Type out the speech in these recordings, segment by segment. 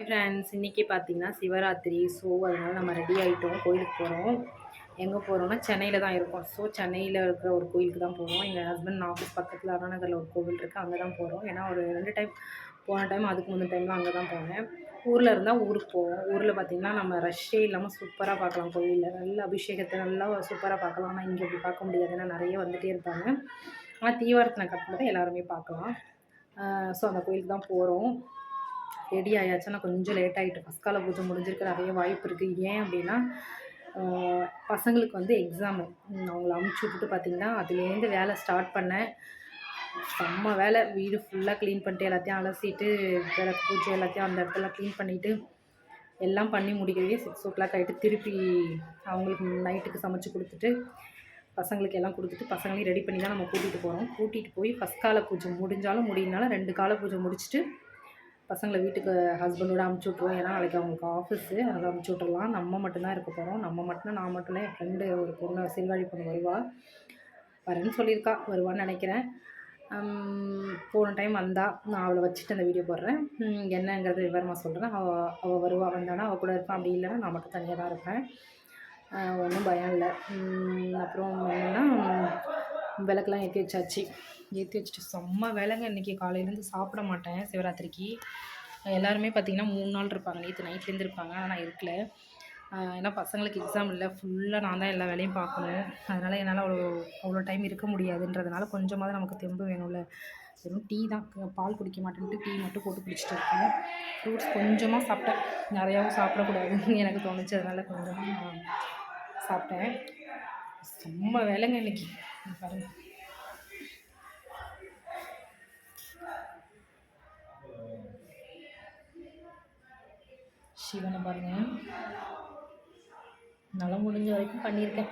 Friends இன்றைக்கி பார்த்தீங்கன்னா Shivaratri so அதனால் நம்ம ரெடி ஆகிட்டோம் கோயிலுக்கு போகிறோம் எங்கே போகிறோம்னா சென்னையில் தான் இருக்கோம். ஸோ சென்னையில் இருக்கிற ஒரு கோயிலுக்கு தான் போகிறோம் எங்கள் ஹஸ்பண்ட் ஆஃபீஸ் பக்கத்தில் அருணாநகரில் ஒரு கோவில் இருக்குது அங்கே தான் போகிறோம் ஏன்னா ஒரு ரெண்டு டைம் போன டைம் அதுக்கு முந்தின டைம்லாம் அங்கே தான் போனேன். ஊரில் இருந்தால் ஊருக்கு போவோம். ஊரில் பார்த்திங்கன்னா நம்ம ரஷ்ஷே இல்லாமல் சூப்பராக பார்க்கலாம் கோயிலில். நல்ல அபிஷேகத்தை நல்லா சூப்பராக பார்க்கலாம் ஆனால் இங்கே அப்படி பார்க்க முடியாது. ஏன்னா நிறைய வந்துகிட்டே இருப்பாங்க. ஆனால் தீவாரத்தின கட்டில் தான் எல்லாருமே பார்க்கலாம். ஸோ அந்த கோயிலுக்கு தான் போகிறோம் ரெடி ஆயாச்சுன்னா கொஞ்சம் லேட் ஆகிட்டு ஃபஸ்ட் கால பூஜை முடிஞ்சிருக்க நிறைய வாய்ப்பு இருக்குது ஏன் அப்படின்னா பசங்களுக்கு வந்து எக்ஸாமு அவங்கள அமுச்சு விட்டுட்டு பார்த்திங்கன்னா அதுலேருந்து வேலை ஸ்டார்ட் பண்ணேன். செம்ம வேலை. வீடு ஃபுல்லாக க்ளீன் பண்ணிட்டு எல்லாத்தையும் அலசிட்டு விளக்கு பூஜை எல்லாத்தையும் அந்த இடத்துல க்ளீன் பண்ணிவிட்டு எல்லாம் பண்ணி முடிக்கவே சிக்ஸ் ஓ கிளாக் ஆகிட்டு திருப்பி அவங்களுக்கு நைட்டுக்கு சமைச்சு கொடுத்துட்டு பசங்களுக்கு எல்லாம் கொடுத்துட்டு பசங்களையும் ரெடி பண்ணி தான் நம்ம கூட்டிகிட்டு போகிறோம் கூட்டிகிட்டு போய் ஃபஸ்ட் கால பூஜை முடிஞ்சாலும் முடியினாலும் ரெண்டு கால பூஜை முடிச்சுட்டு பசங்களை வீட்டுக்கு ஹஸ்பண்டோட அமுச்சு விட்ருவோம் ஏன்னா நாளைக்கு அவங்களுக்கு ஆஃபீஸு அதனால் அமுச்சு விட்றலாம் நம்ம மட்டும்தான் இருக்க போகிறோம் நம்ம மட்டும் நான் மட்டும் என் ஃப்ரெண்டு ஒரு பொண்ணு சிறுவாழி பொண்ணு வருவாள் வரேன்னு சொல்லியிருக்கா. வருவான்னு நினைக்கிறேன். போன டைம் வந்தால் நான் அவளை வச்சுட்டு அந்த வீடியோ போடுறேன். என்னங்கிறது விவரமாக சொல்கிறேன் அவள் அவள் வருவாள் வந்தானா அவள் கூட இருப்பான் அப்படி இல்லைன்னா நான் மட்டும் தனியாக தான் இருப்பேன். ஒன்றும் பயம் இல்லை. அப்புறம் என்னென்னா விளக்கெலாம் ஏற்றி வச்சாச்சு. ஏற்றி வச்சுட்டு செம்ம வேலைங்க இன்றைக்கி காலையிலேருந்து சாப்பிட மாட்டேன் சிவராத்திரிக்கு. எல்லாருமே பார்த்திங்கன்னா மூணு நாள் இருப்பாங்க நேற்று நைட்லேருந்து இருப்பாங்க ஆனால் நான் இருக்கல. ஏன்னா பசங்களுக்கு எக்ஸாம் இல்லை. ஃபுல்லாக நான் தான் எல்லா வேலையும் பார்க்கணும். அதனால் என்னால் அவ்வளோ அவ்வளோ டைம் இருக்க முடியாதுன்றதுனால கொஞ்சமாவது நமக்கு தெம்பு வேணும்ல. வெறும் டீ தான். பால் குடிக்க மாட்டேன்ட்டு டீ மட்டும் போட்டு குடிச்சிட்டு இருக்கேன். ஃப்ரூட்ஸ் கொஞ்சமாக சாப்பிட்டேன். நிறையாவும் சாப்பிடக்கூடாதுன்னு எனக்கு தோணுச்சு. அதனால் கொஞ்சமாக சாப்பிட்டேன். செம்ம வேலைங்க இன்றைக்கி சிவனை பாருங்கள் நல்லா முடிஞ்ச வரைக்கும் பண்ணியிருக்கேன்.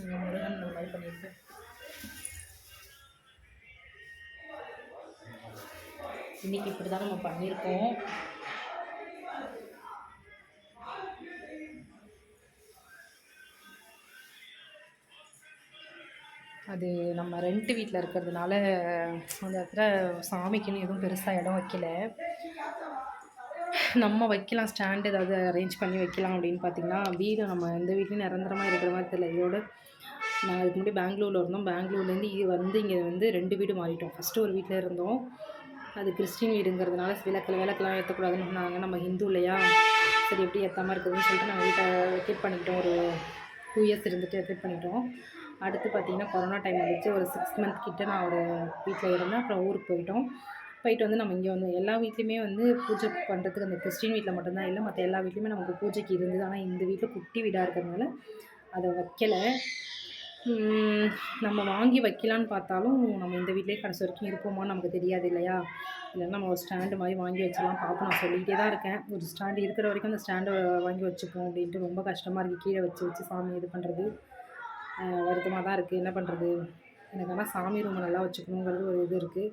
இந்த முருகன் இந்த மாதிரி பண்ணியிருக்கேன் இன்றைக்கி இப்படி தான் நம்ம பண்ணியிருக்கோம். அது நம்ம ரெண்ட்டு வீட்டில் இருக்கிறதுனால அந்த இடத்துல சாமிக்குன்னு எதுவும் பெருசாக இடம் வைக்கல. நம்ம வைக்கலாம் ஸ்டாண்டு ஏதாவது அரேஞ்ச் பண்ணி வைக்கலாம் அப்படின்னு பார்த்தீங்கன்னா வீடு நம்ம எந்த வீட்லையும் நிரந்தரமாக இருக்கிற மாதிரி தெரியல. இதோட நான் அதுக்கு முன்னாடி பெங்களூரில் இருந்தோம். பெங்களூர்லேருந்து இது வந்து இங்கே வந்து ரெண்டு வீடு மாறிட்டோம். ஃபஸ்ட்டு ஒரு வீட்டில் இருந்தோம். அது கிறிஸ்டின் வீடுங்கிறதுனால விளக்கில் விளக்கெல்லாம் ஏற்றக்கூடாதுன்னு சொன்னாங்க. நம்ம ஹிந்து இல்லையா? சரி எப்படி ஏற்றாமல் இருக்குதுன்னு சொல்லிட்டு நாங்கள் வீட்டை வெக்கேட் பண்ணிக்கிட்டோம். ஒரு டூ இயர்ஸ் இருந்துட்டு வெக்கேட் பண்ணிட்டோம் அடுத்து பார்த்திங்கன்னா கொரோனா டைம் வந்துச்சு ஒரு சிக்ஸ் மந்த் கிட்டே நான் ஒரு வீட்டில் இருந்தேன். அப்புறம் ஊருக்கு போயிட்டோம். போயிட்டு வந்து நம்ம இங்கே வந்து எல்லா வீட்லேயுமே வந்து பூஜை பண்ணுறதுக்கு அந்த கிறிஸ்டின் வீட்டில் மட்டும்தான் இல்லை. மற்ற எல்லா வீட்லேயுமே நமக்கு பூஜைக்கு இருந்தது. ஆனால் இந்த வீட்டில் குட்டி வீடாக இருக்கிறதுனால அதை வைக்கலை. நம்ம வாங்கி வைக்கலான்னு பார்த்தாலும் நம்ம இந்த வீட்லேயே கடைசி வரைக்கும் இருப்போமான்னு நமக்கு தெரியாது இல்லையா? இல்லைன்னா நம்ம ஒரு ஸ்டாண்டு மாதிரி வாங்கி வச்சிடலாம் பார்ப்போம். நான் சொல்லிகிட்டே தான் இருக்கேன். ஒரு ஸ்டாண்டு இருக்கிற வரைக்கும் அந்த ஸ்டாண்டை வாங்கி வச்சுப்போம் அப்படின்ட்டு ரொம்ப கஷ்டமாக இருக்குது கீழே வச்சு வச்சு சாமி இது பண்ணுறது வருத்தமாக தான் இருக்குது என்ன பண்ணுறது எனக்கு ஆனால் சாமி ரூமை நல்லா வச்சுக்கணுங்கிறது ஒரு இது இருக்குது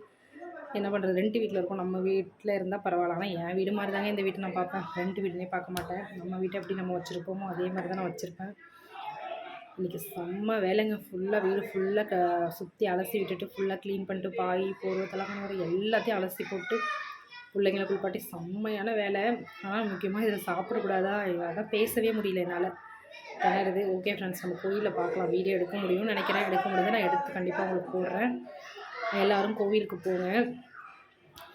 என்ன பண்ணுறது ரெண்டு வீட்டில் இருக்கோம். நம்ம வீட்டில் இருந்தால் பரவாயில்ல. ஆனால் என் வீடு மாதிரி தாங்க இந்த வீட்டை நான் பார்ப்பேன். ரெண்டு வீடுனே பார்க்க மாட்டேன். நம்ம வீட்டை எப்படி நம்ம வச்சுருப்போமோ அதே மாதிரி தான் நான் வச்சுருப்பேன். இன்றைக்கி செம்ம வேலைங்க. ஃபுல்லாக வீடு ஃபுல்லாக க சுற்றி அலசி விட்டுட்டு ஃபுல்லாக க்ளீன் பண்ணிட்டு பாய் போடுறதெல்லாம் தலைக்கணம் எல்லாத்தையும் அலசி போட்டு பிள்ளைங்களை குளிப்பாட்டி செம்மையான வேலை. ஆனால் முக்கியமாக இதில் சாப்பிடக்கூடாதா? அதான் பேசவே முடியல என்னால். திணறுது ஓகே ஃப்ரெண்ட்ஸ் நம்ம கோயிலில் பார்க்கலாம். வீடியோ எடுக்க முடியும்னு நினைக்கிறேன். எடுக்க முடியுது நான் எடுத்து கண்டிப்பாக உங்களுக்கு போடுறேன். எல்லோரும் கோவிலுக்கு போங்க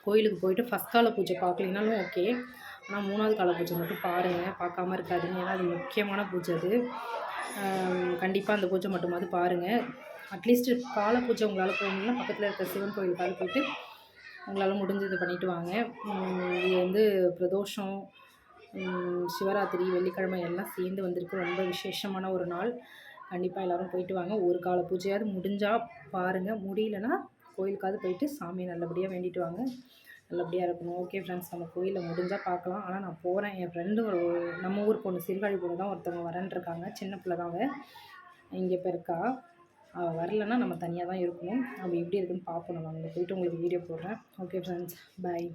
கோயிலுக்கு போயிட்டு ஃபஸ்ட் கால பூஜை பார்க்கலினாலும் ஓகே ஆனால் மூணாவது கால பூஜை மட்டும் பாருங்கள் பார்க்காம இருக்காதுங்க. ஏன்னா அது முக்கியமான பூஜை அது. கண்டிப்பாக அந்த பூஜை மட்டுமாவது பாருங்கள் அட்லீஸ்ட் கால பூஜை உங்களால் போகணுன்னா பக்கத்தில் இருக்க சிவன் கோயிலுக்காவது போயிட்டு உங்களால் முடிஞ்சது பண்ணிவிட்டு வாங்க. இது வந்து பிரதோஷம். சிவராத்திரி வெள்ளிக்கிழமை எல்லாம் சேர்ந்து வந்திருக்கு. ரொம்ப விசேஷமான ஒரு நாள். கண்டிப்பாக எல்லோரும் போயிட்டு வாங்க. ஒரு கால பூஜையாவது முடிஞ்சால் பாருங்கள் முடியலன்னா கோயிலுக்காவது போயிட்டு சாமியை நல்லபடியாக வேண்டிட்டு வாங்க. நல்லபடியாக இருக்கணும். ஓகே ஃப்ரெண்ட்ஸ் நம்ம கோயிலில் முடிஞ்சால் பார்க்கலாம். ஆனால் நான் போகிறேன் என் ஃப்ரெண்டு ஒரு நம்ம ஊர் பொண்ணு சிறுகாழி பொண்ணு தான் ஒருத்தவங்க வரேன்ருக்காங்க சின்ன பிள்ளை தான் இங்கே இப்போ இருக்கா. அவள் வரலன்னா நம்ம தனியாக தான் இருக்கணும். அவள் எப்படி இருக்குன்னு பார்ப்போம். நம்ம அங்கே போயிட்டு உங்களுக்கு வீடியோ போடுறேன். Okay friends bye